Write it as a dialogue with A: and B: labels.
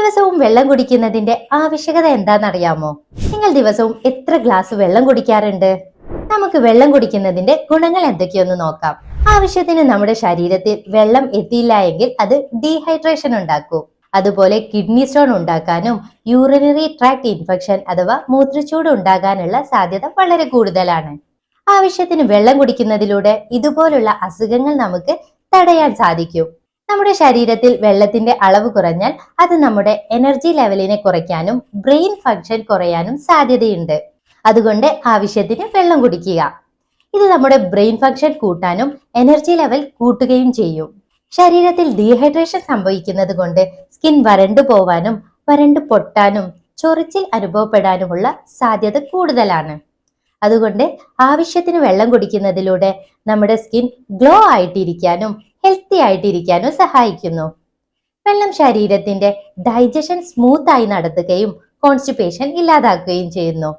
A: ദിവസവും വെള്ളം കുടിക്കുന്നതിന്റെ ആവശ്യകത എന്താണെന്നറിയാമോ? നിങ്ങൾ ദിവസവും എത്ര ഗ്ലാസ് വെള്ളം കുടിക്കാറുണ്ട്? നമുക്ക് വെള്ളം കുടിക്കുന്നതിന്റെ ഗുണങ്ങൾ എന്തൊക്കെയൊന്ന് നോക്കാം. ആവശ്യത്തിന് നമ്മുടെ ശരീരത്തിൽ വെള്ളം എത്തിയില്ല എങ്കിൽ അത് ഡീഹൈഡ്രേഷൻ ഉണ്ടാക്കും. അതുപോലെ കിഡ്നി സ്റ്റോൺ ഉണ്ടാക്കാനും യൂറിനറി ട്രാക്ട് ഇൻഫെക്ഷൻ അഥവാ മൂത്രച്ചൂട് ഉണ്ടാകാനുള്ള സാധ്യത വളരെ കൂടുതലാണ്. ആവശ്യത്തിന് വെള്ളം കുടിക്കുന്നതിലൂടെ ഇതുപോലുള്ള അസുഖങ്ങൾ നമുക്ക് തടയാൻ സാധിക്കും. നമ്മുടെ ശരീരത്തിൽ വെള്ളത്തിന്റെ അളവ് കുറഞ്ഞാൽ അത് നമ്മുടെ എനർജി ലെവലിനെ കുറയ്ക്കാനും ബ്രെയിൻ ഫങ്ഷൻ കുറയാനും സാധ്യതയുണ്ട്. അതുകൊണ്ട് ആവശ്യത്തിന് വെള്ളം കുടിക്കുക. ഇത് നമ്മുടെ ബ്രെയിൻ ഫങ്ഷൻ കൂട്ടാനും എനർജി ലെവൽ കൂട്ടുകയും ചെയ്യും. ശരീരത്തിൽ ഡീഹൈഡ്രേഷൻ സംഭവിക്കുന്നത് കൊണ്ട് സ്കിൻ വരണ്ടു പോവാനും വരണ്ടു പൊട്ടാനും ചൊറിച്ചിൽ അനുഭവപ്പെടാനുമുള്ള സാധ്യത കൂടുതലാണ്. അതുകൊണ്ട് ആവശ്യത്തിന് വെള്ളം കുടിക്കുന്നതിലൂടെ നമ്മുടെ സ്കിൻ ഗ്ലോ ആയിട്ടിരിക്കാനും ഹെൽത്തി ആയിട്ടിരിക്കാനും സഹായിക്കുന്നു. വെള്ളം ശരീരത്തിന്റെ ഡൈജഷൻ സ്മൂത്ത് ആയി നടത്തുകയും കോൺസ്റ്റിപ്പേഷൻ ഇല്ലാതാക്കുകയും ചെയ്യുന്നു.